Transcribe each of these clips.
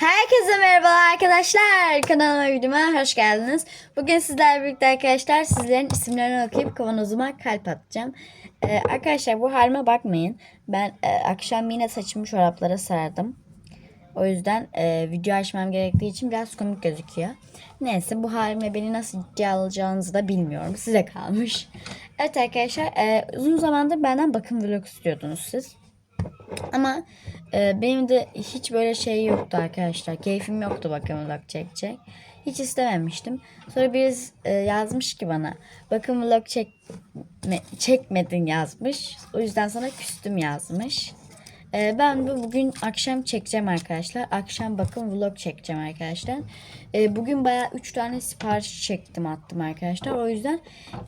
Herkese merhabalar arkadaşlar. Kanalıma videoma hoş geldiniz. Bugün sizlerle birlikte arkadaşlar sizlerin isimlerini okuyup kavanozuma kalp atacağım. Ee, arkadaşlar bu halime bakmayın. Ben e, akşam yine saçımı çoraplara sardım. O yüzden e, video açmam gerektiği için biraz komik gözüküyor. Neyse bu halime beni nasıl ciddiye alacağınızı da bilmiyorum. Size kalmış. Evet arkadaşlar e, uzun zamandır benden bakım vlog istiyordunuz siz. Ama e, benim de hiç böyle şey yoktu arkadaşlar. Keyfim yoktu vlog çekecek. Hiç istememiştim. Sonra birisi e, yazmış ki bana bakım vlog çekme, çekmedin yazmış. O yüzden sana küstüm yazmış. E, ben bu bugün akşam çekeceğim arkadaşlar. Akşam bakım vlog çekeceğim arkadaşlar. E, bugün bayağı 3 tane sipariş çektim attım arkadaşlar. O yüzden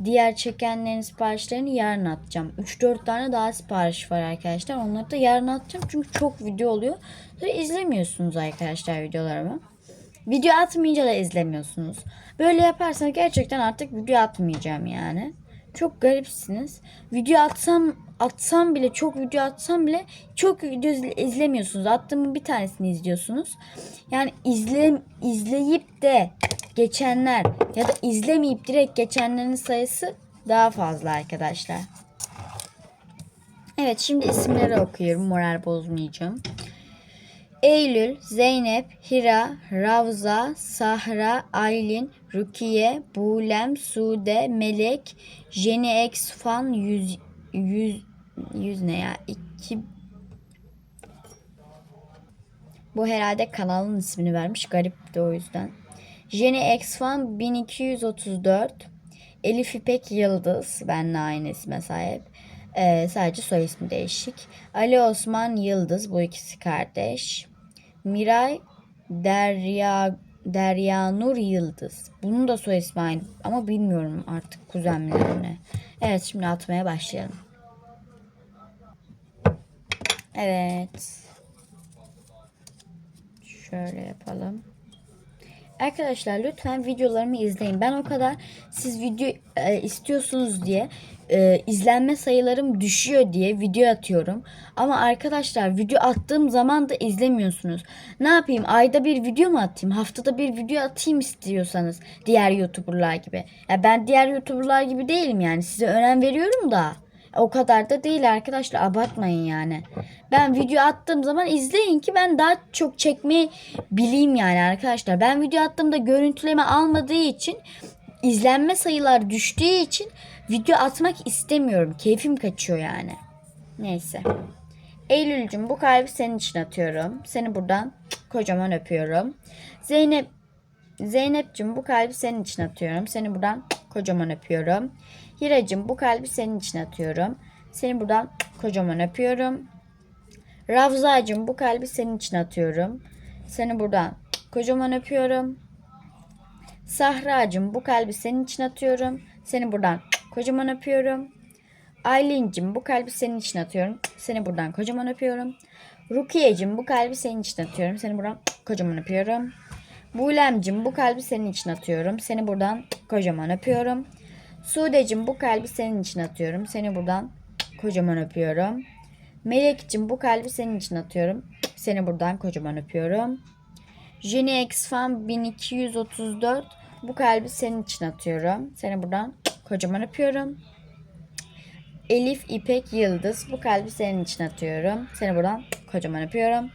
diğer çekenlerin siparişlerini yarın atacağım. 3-4 tane daha sipariş var arkadaşlar. Onları da yarın atacağım. Çünkü çok video oluyor. Sonra izlemiyorsunuz arkadaşlar videolarımı. Video atmayınca da izlemiyorsunuz. Böyle yaparsanız gerçekten artık video atmayacağım yani. Çok garipsiniz. Video atsam atsam bile çok video atsam bile çok video izle- izlemiyorsunuz. Attığımın bir tanesini izliyorsunuz. Yani izle izleyip de geçenler ya da izlemeyip direkt geçenlerin sayısı daha fazla arkadaşlar. Evet şimdi isimleri okuyorum. Moral bozmayacağım. Eylül, Zeynep, Hira, Ravza, Sahra, Aylin, Rukiye, Bulem, Sude, Melek, Jenny X Fan 100 100 100 ne ya? 2 Bu herhalde kanalın ismini vermiş. Garip de o yüzden. Jenny X Fan 1234. Elif İpek Yıldız. Benle aynı isme sahip. Ee, sadece soy ismi değişik. Ali Osman Yıldız. Bu ikisi kardeş. Miray Derya Derya Nur Yıldız. Bunun da soy ismi aynı ama bilmiyorum artık kuzenlerini. Evet şimdi atmaya başlayalım. Evet. Şöyle yapalım. Arkadaşlar lütfen videolarımı izleyin. Ben o kadar siz video e, istiyorsunuz diye e, izlenme sayılarım düşüyor diye video atıyorum. Ama arkadaşlar video attığım zaman da izlemiyorsunuz. Ne yapayım? Ayda bir video mu atayım? Haftada bir video atayım istiyorsanız diğer YouTuber'lar gibi. Ya ben diğer YouTuber'lar gibi değilim yani. Size önem veriyorum da. O kadar da değil arkadaşlar abartmayın yani. Ben video attığım zaman izleyin ki ben daha çok çekmeyi bileyim yani arkadaşlar. Ben video attığımda görüntüleme almadığı için izlenme sayılar düştüğü için video atmak istemiyorum. Keyfim kaçıyor yani. Neyse. Eylül'cüm bu kalbi senin için atıyorum. Seni buradan kocaman öpüyorum. Zeynep Zeynep'cim bu kalbi senin için atıyorum. Seni buradan kocaman öpüyorum. Hiracım bu kalbi senin için atıyorum. Seni buradan kocaman öpüyorum. Ravzacım bu kalbi senin için atıyorum. Seni buradan kocaman öpüyorum. Sahracım bu kalbi senin için atıyorum. Seni buradan kocaman öpüyorum. Aylin'cim bu kalbi senin için atıyorum. Seni buradan kocaman öpüyorum. Rukiye'cim bu kalbi senin için atıyorum. Seni buradan kocaman öpüyorum. Bulemcim bu kalbi senin için atıyorum. Seni buradan kocaman öpüyorum. Sudecim bu kalbi senin için atıyorum. Seni buradan kocaman öpüyorum. Melekcim bu kalbi senin için atıyorum. Seni buradan kocaman öpüyorum. Jenny X Fan 1234 bu kalbi senin için atıyorum. Seni buradan kocaman öpüyorum. Elif İpek Yıldız bu kalbi senin için atıyorum. Seni buradan kocaman öpüyorum.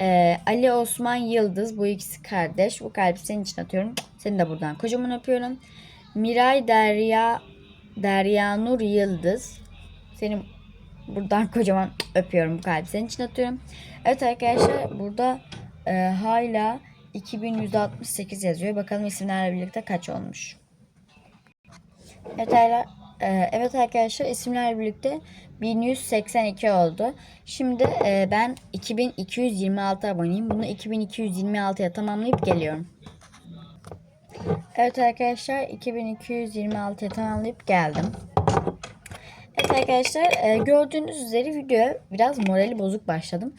Ee, Ali Osman Yıldız bu ikisi kardeş. Bu kalbi senin için atıyorum. Seni de buradan kocaman öpüyorum. Miray Derya Derya Nur Yıldız. Seni buradan kocaman öpüyorum. Kalbi senin için atıyorum. Evet arkadaşlar burada e, hala 2168 yazıyor. Bakalım isimlerle birlikte kaç olmuş. Evet, hala, e, evet arkadaşlar isimlerle birlikte 1182 oldu. Şimdi e, ben 2226 aboneyim. Bunu 2226'ya tamamlayıp geliyorum. Evet arkadaşlar 2226'ya tamamlayıp geldim. Evet arkadaşlar e, gördüğünüz üzere video biraz morali bozuk başladım.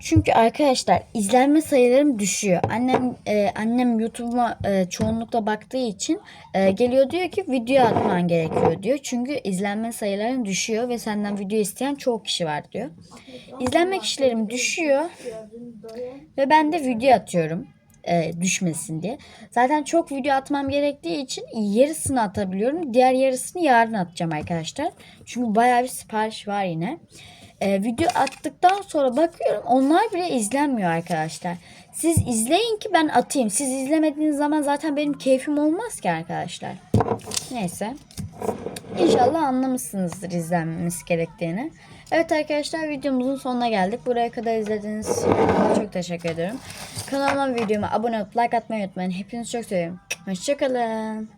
Çünkü arkadaşlar izlenme sayılarım düşüyor. Annem e, annem YouTube'a e, çoğunlukla baktığı için e, geliyor diyor ki video atman gerekiyor diyor. Çünkü izlenme sayılarım düşüyor ve senden video isteyen çok kişi var diyor. İzlenme kişilerim düşüyor ve ben de video atıyorum e, düşmesin diye. Zaten çok video atmam gerektiği için yarısını atabiliyorum. Diğer yarısını yarın atacağım arkadaşlar. Çünkü bayağı bir sipariş var yine. E, video attıktan sonra bakıyorum onlar bile izlenmiyor arkadaşlar. Siz izleyin ki ben atayım. Siz izlemediğiniz zaman zaten benim keyfim olmaz ki arkadaşlar. Neyse. İnşallah anlamışsınızdır izlenmemiz gerektiğini. Evet arkadaşlar videomuzun sonuna geldik. Buraya kadar izlediğiniz için çok teşekkür ederim. Kanalıma videoma abone olup like atmayı unutmayın. Hepinizi çok seviyorum. Hoşçakalın.